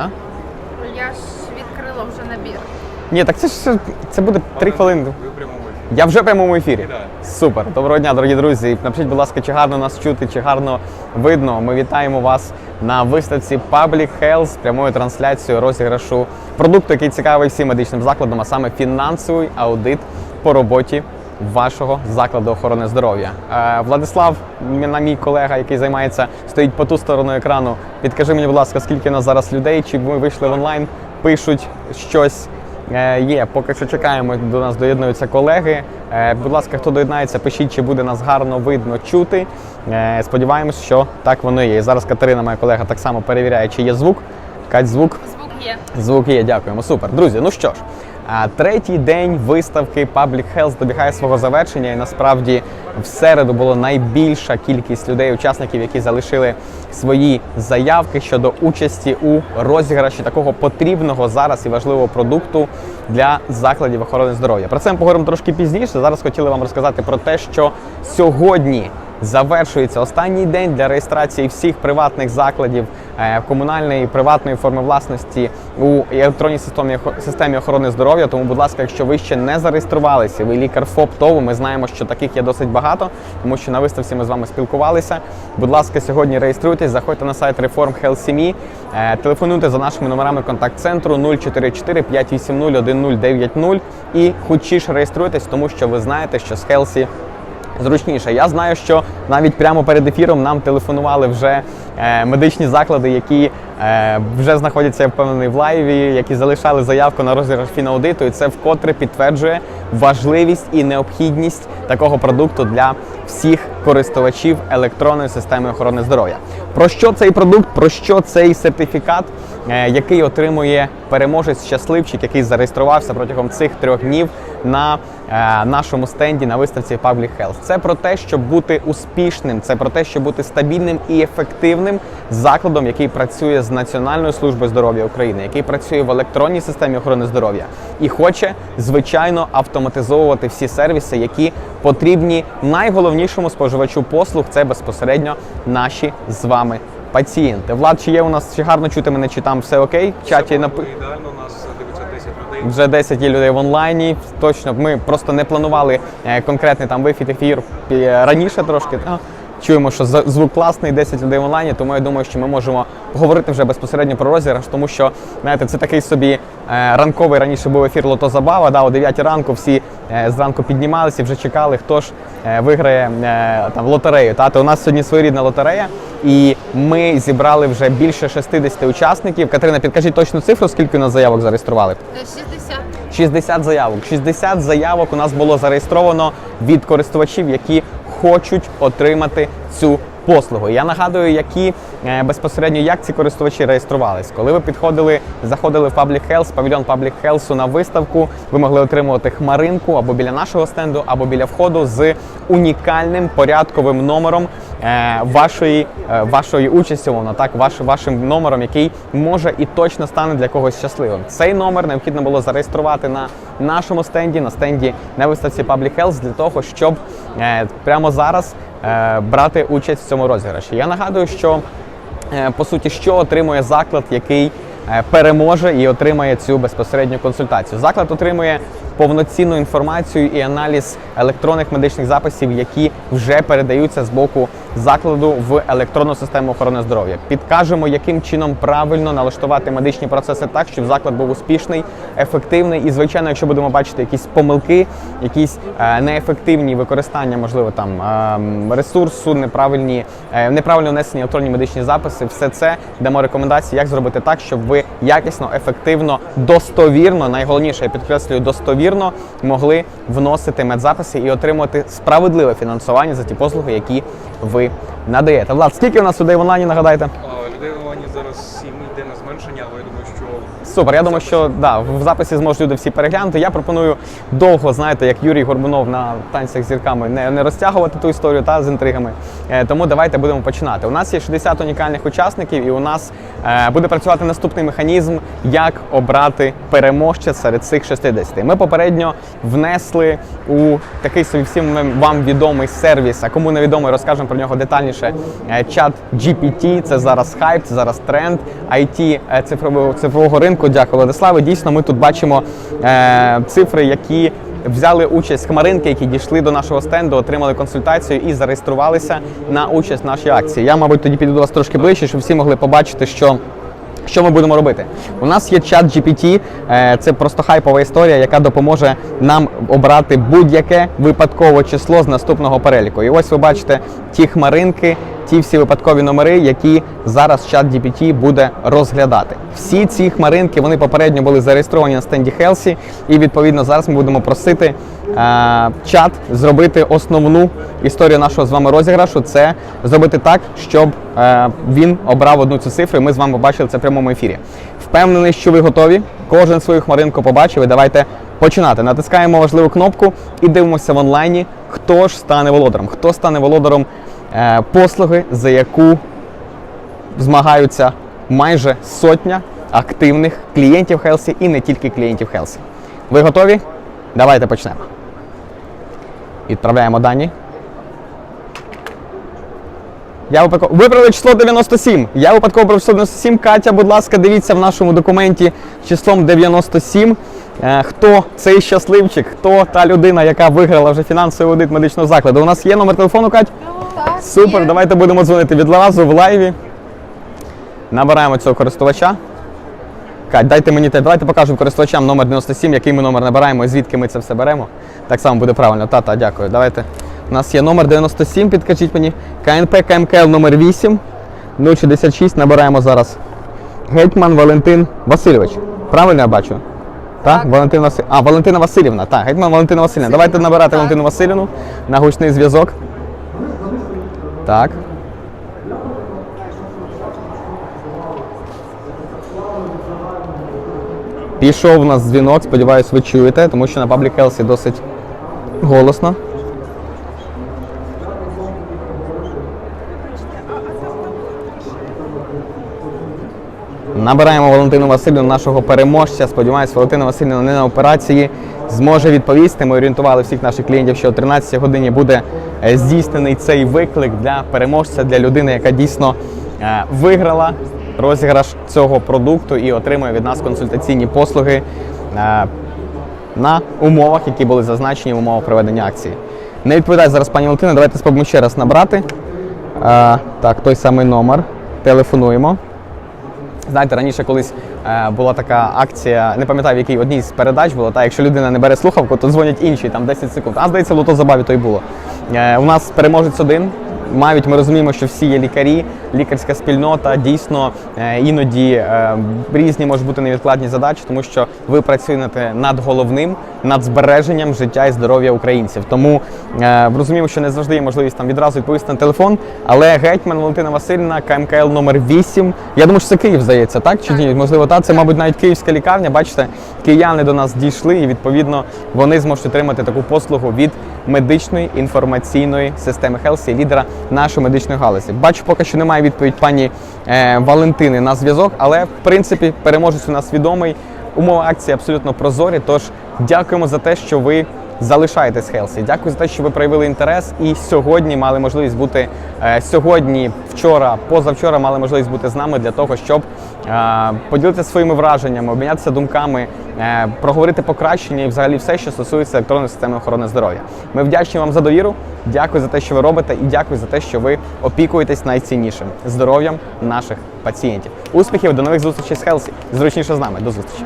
Да? Я ж відкрила вже набір. Ні, так це ж це буде 3 хвилини. Ви в прямому ефірі. Я вже в прямому ефірі. Супер. Доброго дня, дорогі друзі. Напишіть, будь ласка, чи гарно нас чути, чи гарно видно. Ми вітаємо вас на виставці Public Health з прямою трансляцією розіграшу продукту, який цікавий всім медичним закладам, а саме фінансовий аудит по роботі вашого закладу охорони здоров'я. Е, Владислав, на мій колега, який займається, стоїть по ту сторону екрану. Підкажи мені, будь ласка, скільки у нас зараз людей, чи ми вийшли в онлайн, пишуть щось. Е, Є, поки що чекаємо, до нас доєднуються колеги. Е, Будь ласка, хто доєднається, пишіть, чи буде нас гарно видно чути. Сподіваємось, що так воно є. І зараз Катерина, моя колега, так само перевіряє, чи є звук. Кать, звук. Звук є. Звук є, дякуємо. Супер. Друзі, ну що ж, третій день виставки Public Health добігає свого завершення, і насправді в середу було найбільша кількість людей, учасників, які залишили свої заявки щодо участі у розіграші такого потрібного зараз і важливого продукту для закладів охорони здоров'я. Про це ми поговоримо трошки пізніше. Зараз хотіли вам розказати про те, що сьогодні завершується останній день для реєстрації всіх приватних закладів комунальної і приватної форми власності у електронній системі, системі охорони здоров'я. Тому, будь ласка, якщо ви ще не зареєструвалися, ви лікар ФОП ТОВ, ми знаємо, що таких є досить багато, тому що на виставці ми з вами спілкувалися. Будь ласка, сьогодні реєструйтесь, заходьте на сайт Reform Health CME, е, телефонуйте за нашими номерами контакт-центру 044 580 1090 і хутчіше реєструйтесь, тому що ви знаєте, що з Хелсі зручніше. Я знаю, що навіть прямо перед ефіром нам телефонували вже е, медичні заклади, які е, вже знаходяться впевнений в лайві, які залишали заявку на розіграш фінаудиту, і це вкотре підтверджує важливість і необхідність такого продукту для всіх користувачів електронної системи охорони здоров'я. Про що цей продукт? Про що цей сертифікат, е, який отримує переможець щасливчик, який зареєструвався протягом цих трьох днів на е, нашому стенді на виставці Public Health. Це про те, щоб бути успішним, це про те, щоб бути стабільним і ефективним закладом, який працює з Національною службою здоров'я України, який працює в електронній системі охорони здоров'я і хоче звичайно автоматизовувати всі сервіси, які потрібні найголовнішому споживачу послуг. Це безпосередньо наші з вами пацієнти. Влад, чи є у нас чи гарно чути мене, чи там все окей? В чаті напи... ідеально, у нас дивиться 10 людей. Вже 10 є людей в онлайні. Точно, ми просто не планували е, конкретний там вихід ефір е, раніше трошки. Чуємо, що звук класний, 10 людей в онлайні, тому я думаю, що ми можемо говорити вже безпосередньо про розіграш, тому що знаєте, це такий собі е, ранковий раніше був ефір Лото Забава. Да, о 9 ранку всі е, зранку піднімалися вже чекали, хто ж е, виграє там лотерею. Та то у нас сьогодні своєрідна лотерея, і ми зібрали вже більше 60 учасників. Катерина, підкажіть точну цифру, скільки у нас заявок зареєстрували? Е, 60. 60 заявок. 60 заявок у нас було зареєстровано від користувачів, які хочуть отримати цю послугу. Я нагадую, які е, безпосередньо як ці користувачі реєструвались. Коли ви підходили, заходили в Public Health, павільйон Public Health на виставку, ви могли отримувати хмаринку або біля нашого стенду, або біля входу з унікальним порядковим номером е, вашої, е, вашої участі, воно так, ваш, вашим номером, який може і точно стане для когось щасливим. Цей номер необхідно було зареєструвати на нашому стенді, на стенді на виставці Public Health для того, щоб прямо зараз брати участь в цьому розіграші. Я нагадую, що е, по суті, що отримує заклад, який е, переможе і отримає цю безпосередню консультацію. Заклад отримує повноцінну інформацію і аналіз електронних медичних записів, які вже передаються з боку закладу в електронну систему охорони здоров'я. Підкажемо, яким чином правильно налаштувати медичні процеси так, щоб заклад був успішний, ефективний. І, звичайно, якщо будемо бачити якісь помилки, якісь е, неефективні використання, можливо, там е, ресурсу, неправильні, е, неправильно внесені електронні медичні записи, все це дамо рекомендації, як зробити так, щоб ви якісно, ефективно, достовірно, найголовніше, я підкреслюю, достовірно могли вносити медзаписи і отримувати справедливе фінансування за ті послуги, які ви надаєте. Влад, скільки у нас людей в онлайні, нагадайте? Людей в онлайні зараз сім йде на зменшення, але я думаю, що Супер. Я думаю, що да, в записі зможуть люди всі переглянути. Я пропоную довго, знаєте, як Юрій Горбунов на танцях з зірками, не, не розтягувати ту історію та з інтригами. Е, тому давайте будемо починати. У нас є 60 унікальних учасників, і у нас е, буде працювати наступний механізм, як обрати переможця серед цих 60. Ми попередньо внесли у такий собі всім вам відомий сервіс. А кому не відомий, розкажемо про нього детальніше. Е, чат GPT. Це зараз хайп, це зараз тренд. IT е, цифрового цифрового ринку. Дякую, Владиславе. Дійсно, ми тут бачимо е, цифри, які взяли участь хмаринки, які дійшли до нашого стенду, отримали консультацію і зареєструвалися на участь в нашій акції. Я, мабуть, тоді піду до вас трошки ближче, щоб всі могли побачити, що. Що ми будемо робити? У нас є чат GPT, е, це просто хайпова історія, яка допоможе нам обрати будь-яке випадкове число з наступного переліку. І ось ви бачите ті хмаринки, ті всі випадкові номери, які зараз чат GPT буде розглядати. Всі ці хмаринки вони попередньо були зареєстровані на стенді Хелсі, і відповідно зараз ми будемо просити е, чат зробити основну історію нашого з вами розіграшу. Це зробити так, щоб е, він обрав одну цю цифру. і Ми з вами побачили це в прямому ефірі. Впевнений, що ви готові. Кожен свою хмаринку побачив. І давайте починати. Натискаємо важливу кнопку і дивимося в онлайні, хто ж стане володарем, хто стане володарем е, послуги, за яку змагаються майже сотня активних клієнтів Хелсі і не тільки клієнтів Хелсі. Ви готові? Давайте почнемо. Відправляємо дані. Я випадково вибрали число 97. Я випадково число 97. Катя, будь ласка, дивіться в нашому документі числом 97. Е, Хто цей щасливчик, хто та людина, яка виграла вже фінансовий аудит медичного закладу? У нас є номер телефону, Кать? Супер, давайте будемо дзвонити відразу в лайві. Набираємо цього користувача. Кать, дайте мені те. Давайте покажемо користувачам номер 97, який ми номер набираємо і звідки ми це все беремо. Так само буде правильно. Та-та, дякую. Давайте. У нас є номер 97, підкажіть мені. КНП КМКЛ номер 8 066. Набираємо зараз. Гетьман Валентин Васильович. Правильно я бачу? Так, Так. Валентин Василь... А, Валентина Васильівна. Так, Гетьман Валентина Васильівна. Давайте набирати Так. Валентину Васильівну на гучний зв'язок. Так. Пішов у нас дзвінок, сподіваюсь, ви чуєте, тому що на Public Health досить голосно. Набираємо Валентину Васильівну, нашого переможця. Сподіваюсь, Валентина Васильівна не на операції зможе відповісти. Ми орієнтували всіх наших клієнтів, що о 13 годині буде е, здійснений цей виклик для переможця, для людини, яка дійсно е, виграла розіграш цього продукту і отримує від нас консультаційні послуги е, на умовах, які були зазначені в умовах проведення акції. Не відповідає зараз пані Валентина. Давайте спробуємо ще раз набрати. Так, той самий номер. Телефонуємо. Знаєте, раніше колись е, була така акція, не пам'ятаю, в якій одній з передач було, та якщо людина не бере слухавку, то дзвонять інші, там 10 секунд. А здається, в лото-забаві то й було. Е, у нас переможець один. Навіть ми розуміємо, що всі є лікарі, лікарська спільнота дійсно е, іноді е, різні можуть бути невідкладні задачі, тому що ви працюєте над головним, над збереженням життя і здоров'я українців. Тому е, розуміємо, що не завжди є можливість там відразу відповісти на телефон. Але гетьман Валентина Васильівна, КМКЛ номер 8. Я думаю, що це Київ здається, так чи ні? Можливо, так. Це, мабуть, навіть київська лікарня. Бачите, кияни до нас дійшли, і відповідно вони зможуть отримати таку послугу від медичної інформаційної системи Хелсі, лідера нашої медичної галузі. Бачу, поки що немає відповідь пані е, Валентини на зв'язок, але в принципі переможець у нас відомий. Умови акції абсолютно прозорі. Тож дякуємо за те, що ви залишаєтесь Хелсі. Дякую за те, що ви проявили інтерес і сьогодні мали можливість бути е, сьогодні, вчора, позавчора мали можливість бути з нами для того, щоб е, поділитися своїми враженнями, обмінятися думками, проговорити покращення і взагалі все, що стосується електронної системи охорони здоров'я. Ми вдячні вам за довіру. Дякую за те, що ви робите, і дякую за те, що ви опікуєтесь найціннішим здоров'ям наших пацієнтів. Успіхів до нових зустрічей з Хелсі. Зручніше з нами. До зустрічі.